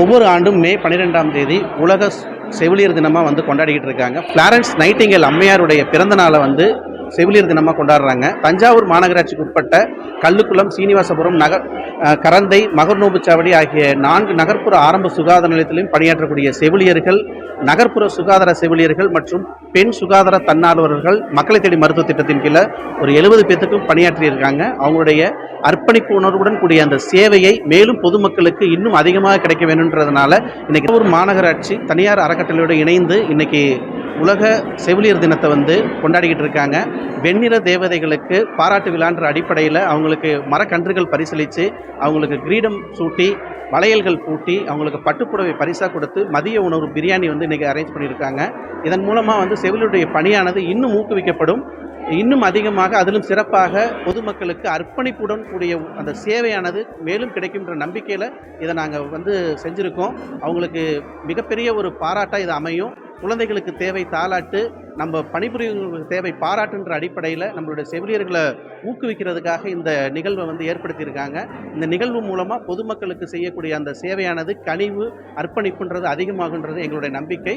ஒவ்வொரு ஆண்டும் மே பன்னிரெண்டாம் தேதி உலக செவிலியர் தினமாக வந்து கொண்டாடிக்கிட்டு இருக்காங்க. ஃப்ளாரன்ஸ் நைட்டிங்கல் அம்மையாருடைய பிறந்த நாளை வந்து செவிலியர் தினமாக கொண்டாடுறாங்க. தஞ்சாவூர் மாநகராட்சிக்கு உட்பட்ட கல்லுக்குளம் சீனிவாசபுரம் நகர் கரந்தை மகர்நோபுச்சாவடி ஆகிய நான்கு நகர்ப்புற ஆரம்ப சுகாதார நிலையத்திலும் பணியாற்றக்கூடிய செவிலியர்கள் நகர்ப்புற சுகாதார செவிலியர்கள் மற்றும் பெண் சுகாதார தன்னார்வலர்கள் மக்களை தேடி மருத்துவ திட்டத்தின் கீழே ஒரு எழுபது பேத்துக்கும் பணியாற்றியிருக்காங்க. அவங்களுடைய அர்ப்பணிப்பு உணர்வுடன் கூடிய அந்த சேவையை மேலும் பொதுமக்களுக்கு இன்னும் அதிகமாக கிடைக்க வேணுன்றதுனால இன்னைக்கு ஒரு மாநகராட்சி தனியார் அறக்கட்டளையோடு இணைந்து இன்னைக்கு உலக செவிலியர் தினத்தை வந்து கொண்டாடிக்கிட்டு இருக்காங்க. வெண்ணிற தேவதைகளுக்கு பாராட்டு விழான்ற அடிப்படையில் அவங்களுக்கு மரக்கன்றுகள் பரிசளித்து அவங்களுக்கு கிரீடம் சூட்டி வளையல்கள் பூட்டி அவங்களுக்கு பட்டுப்புடவை பரிசாக கொடுத்து மதிய உணவு பிரியாணி வந்து இன்றைக்கி அரேஞ்ச் பண்ணியிருக்காங்க. இதன் மூலமாக வந்து செவிலியருடைய பணியானது இன்னும் ஊக்குவிக்கப்படும். இன்னும் அதிகமாக அதிலும் சிறப்பாக பொதுமக்களுக்கு அர்ப்பணிப்புடன் கூடிய அந்த சேவையானது மேலும் கிடைக்கும்ன்ற நம்பிக்கையில் இதை நாங்கள் வந்து செஞ்சுருக்கோம். அவங்களுக்கு மிகப்பெரிய ஒரு பாராட்டாக இது அமையும். குழந்தைகளுக்கு தேவை தாலாட்டு நம்ம பணிபுரியவர்களுக்கு தேவை பாராட்டுன்ற அடிப்படையில் நம்மளுடைய செவிலியர்களை ஊக்குவிக்கிறதுக்காக இந்த நிகழ்வை வந்து ஏற்படுத்தியிருக்காங்க. இந்த நிகழ்வு மூலமாக பொதுமக்களுக்கு செய்யக்கூடிய அந்த சேவையானது கனிவு அர்ப்பணிப்புன்றது அதிகமாகுன்றது எங்களுடைய நம்பிக்கை.